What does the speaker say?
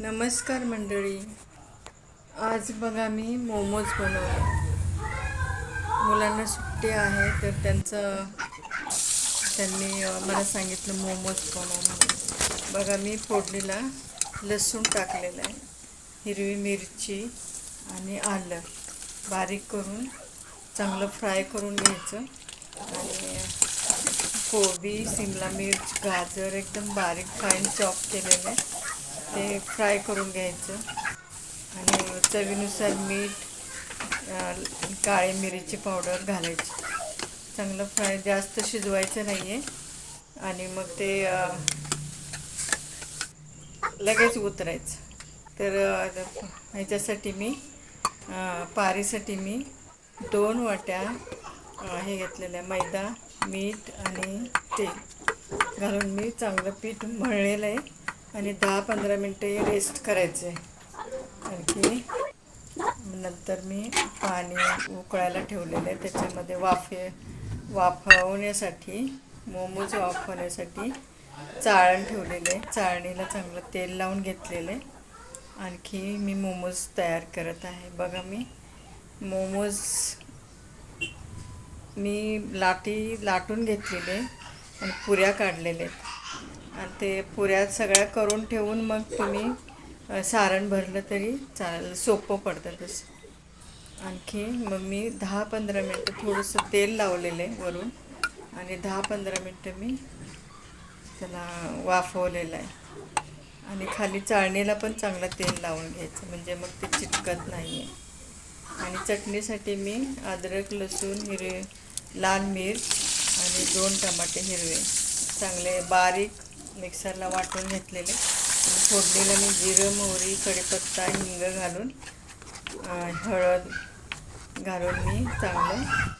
नमस्कार मंडळी. आज बघा मी मोमोज बनवले. मुलांना सुट्टी आहे तर त्यांचं त्यांनी मला सांगितलं मोमोज बनव म्हणून. बघा मी फोडणीला लसूण टाकलेलं आहे हिरवी मिरची आणि आलं. बारीक करून चांगलं फ्राय करून घ्यायचं. आणि कोबी सिमला मिर्च गाजर एकदम बारीक फाईन चॉप केलेलं आहे. ते फ्राय करून घ्यायचं. आणि चवीनुसार मीठ काळी मिरीची पावडर घालायची. चांगलं फ्राय जास्त शिजवायचं नाही आहे आणि मग ते लगेच उतरायचं. तर ह्याच्यासाठी मी पारीसाठी मी दोन वाट्या हे घेतलेल्या मैदा मीठ आणि तेल. घालून मी चांगलं पीठ मळलेलं आहे. आणि दहा पंधरा मिनटं हे रेस्ट करायचे आणखी नंतर मी पाणी उकळायला ठेवलेलं आहे. त्याच्यामध्ये वाफे वाफवण्यासाठी मोमोज वाफवण्यासाठी चाळण ठेवलेलं आहे. चाळणीला चांगलं तेल लावून घेतलेलं आहे. आणखी मी मोमोज तयार करत आहे. बघा मी मोमोज मी लाटी लाटून घेतलेले आणि पुऱ्या काढलेल्या आहेत. आणि ते पुऱ्या सगळ्या करून ठेवून मग तुम्ही सारण भरलं तरी चालेल. सोपं पडतं तसं. आणखी मग मी दहा पंधरा मिनटं थोडंसं तेल लावलेलं आहे वरून. आणि दहा पंधरा मिनटं मी त्याला वाफवलेलं आहे. आणि खाली चाळणीला पण चांगलं तेल लावून घ्यायचं. म्हणजे मग ते चिटकत नाही आहे आणि चटणीसाठी मी अद्रक लसूण हिरवे लाल मिर्च आणि दोन टमाटे हिरवे. चांगले बारीक मिक्सरला वाटून घेतलेले. फोडलेलं फोडणीला मी जिरं मोहरी कढीपत्ता हिंग घालून हळद घालून मी चांगलं